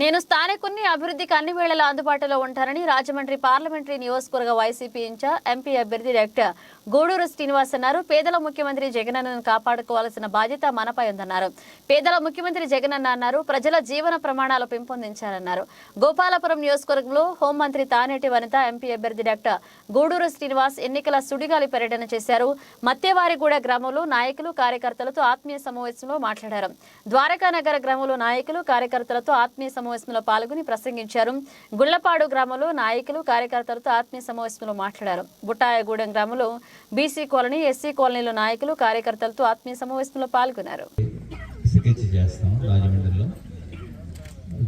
నేను స్థానికుని అభివృద్ధికి అన్ని వేళలా అందుబాటులో ఉంటానని రాజమండ్రి పార్లమెంటరీ నియోజకవర్గ వైసీపీ ఇన్ఛార్జ్ ఎంపీ అభ్యర్థి డాక్టర్ గూడూరు శ్రీనివాస్ అన్నారు. పేదల ముఖ్యమంత్రి జగనన్నను కాపాడుకోవాల్సిన బాధ్యత మనపై ఉందన్నారు. పేదల ముఖ్యమంత్రి జగనన్న అన్నారు ప్రజల జీవన ప్రమాణాలు పెంపొందించారన్నారు గోపాలపురం నియోజకవర్గంలో హోంమంత్రి తానేటి వనిత ఎంపీ అభ్యర్థి డాక్టర్ గూడూరు శ్రీనివాస్ ఎన్నికల సుడిగాలి పర్యటన చేశారు. మత్తేవారిగూడ గ్రామంలో నాయకులు కార్యకర్తలతో ఆత్మీయ సమావేశంలో మాట్లాడారు. ద్వారకా నగర గ్రామంలో నాయకులు కార్యకర్తలతో ఆత్మీయ సమావేశంలో పాల్గొని ప్రసంగించారు. గుళ్ళపాడు గ్రామంలో నాయకులు కార్యకర్తలతో ఆత్మీయ సమావేశంలో మాట్లాడారు. బుట్టాయగూడెం గ్రామంలో బీసీ కాలనీ ఎస్సీ కాలనీలో నాయకులు కార్యకర్తలతో ఆత్మీయ సమావేశంలో పాల్గొన్నారు. స్కెచ్ చేస్తాం రాజమండ్రిలో.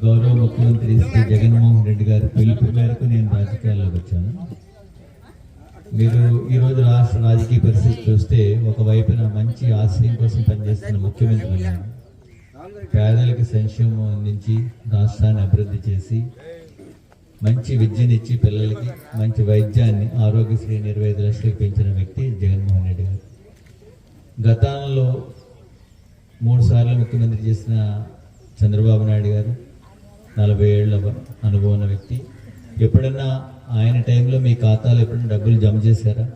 గౌరవ ముఖ్యమంత్రి శ్రీ జగన్మోహన్ రెడ్డి గారి పిలుపు మేరకు నేను రాజకీయాల్లోకి వచ్చాను. మీరు ఈరోజు రాష్ట్ర రాజకీయ పరిస్థితి చూస్తే ఒకవైపున మంచి ఆశయం కోసం పనిచేస్తున్న ముఖ్యమంత్రి ఉన్నారు పేదలకు సంక్షేమం అందించి రాష్ట్రాన్ని అభివృద్ధి చేసి మంచి విద్యనిచ్చి పిల్లలకి మంచి వైద్యాన్ని ఆరోగ్యశ్రీ ఇరవై ఐదు లక్షలకు పెంచిన వ్యక్తి జగన్మోహన్ రెడ్డి గారు. గతంలో మూడు సార్లు ముఖ్యమంత్రి చేసిన చంద్రబాబు నాయుడు గారు నలభై ఏళ్ళ అనుభవం ఉన్న వ్యక్తి. ఎప్పుడన్నా ఆయన టైంలో మీ ఖాతాలో ఎప్పుడైనా డబ్బులు జమ చేశారా?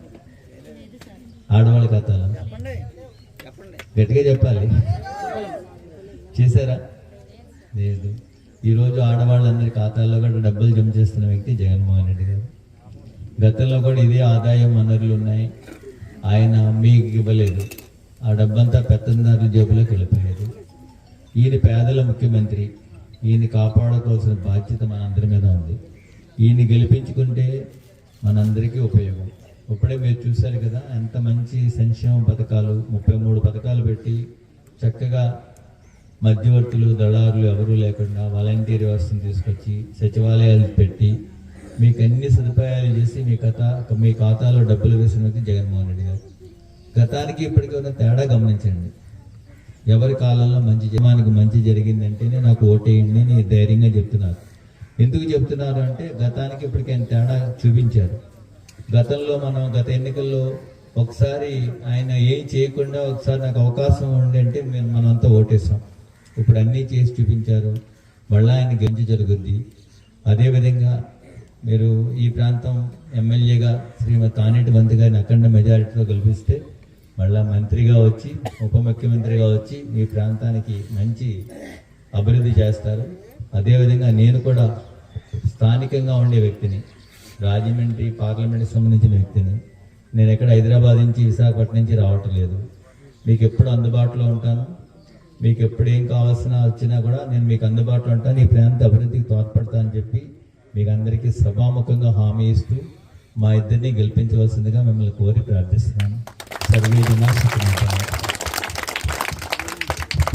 ఆడవాళ్ళ ఖాతాలో? గట్టిగా చెప్పాలి. చేశారా? లేదు. ఈరోజు ఆడవాళ్ళందరి ఖాతాల్లో కూడా డబ్బులు జమ చేస్తున్న వ్యక్తి జగన్మోహన్ రెడ్డి గారు. గతంలో కూడా ఇదే ఆదాయం వనరులు ఉన్నాయి. ఆయన మీకు ఇవ్వలేదు. ఆ డబ్బంతా పెత్తందారుల జేబులోకి వెళ్ళిపోయేది. ఈయన పేదల ముఖ్యమంత్రి. ఈయన కాపాడుకోవాల్సిన బాధ్యత మనందరి మీద ఉంది. ఈయన గెలిపించుకుంటే మనందరికీ ఉపయోగం. ఇప్పుడే మీరు చూశారు కదా ఎంత మంచి సంక్షేమ పథకాలు ముప్పై మూడు పథకాలు పెట్టి చక్కగా మధ్యవర్తులు దళారులు ఎవరూ లేకుండా వాలంటీర్ వ్యవస్థను తీసుకొచ్చి సచివాలయాలు పెట్టి మీకు అన్ని సదుపాయాలు చేసి మీ కథ మీ ఖాతాలో డబ్బులు వేసిన వ్యక్తి జగన్మోహన్ రెడ్డి గారు. గతానికి ఇప్పటికీ ఉన్న తేడా గమనించండి. ఎవరి కాలంలో మంచి జమానికి మంచి జరిగిందంటేనే నాకు ఓటేయండి అని ధైర్యంగా చెప్తున్నారు ఎందుకు చెప్తున్నారు అంటే గతానికి ఇప్పటికీ ఆయన తేడా చూపించారు. గతంలో మనం గత ఎన్నికల్లో ఒకసారి ఆయన ఏం చేయకుండా ఒకసారి నాకు అవకాశం ఉండి అంటే మేము మనంతా ఓటేసాం ఇప్పుడు అన్నీ చేసి చూపించారు. మళ్ళీ ఆయన గెలిచి జరుగుద్ది. అదేవిధంగా మీరు ఈ ప్రాంతం ఎమ్మెల్యేగా శ్రీమతి తానేటి మంత్రి గారిని అఖండ మెజారిటీతో గెలిపిస్తే మళ్ళా మంత్రిగా వచ్చి ఉప ముఖ్యమంత్రిగా వచ్చి మీ ప్రాంతానికి మంచి అభివృద్ధి చేస్తారు. అదేవిధంగా నేను కూడా స్థానికంగా ఉండే వ్యక్తిని రాజమండ్రి పార్లమెంట్కి సంబంధించిన వ్యక్తిని నేను ఎక్కడ హైదరాబాద్ నుంచి విశాఖపట్నం నుంచి రావటం లేదు మీకు ఎప్పుడు అందుబాటులో ఉంటాను. మీకు ఎప్పుడు ఏం కావాల్సిన వచ్చినా కూడా నేను మీకు అందుబాటులో ఉంటాను ఈ ప్రాంత అభివృద్ధికి తోడ్పడతానని చెప్పి మీకు అందరికీ సభాముఖంగా హామీ ఇస్తూ మా ఇద్దరిని గెలిపించవలసిందిగా మిమ్మల్ని కోరి ప్రార్థిస్తున్నాను. సర్వే జనా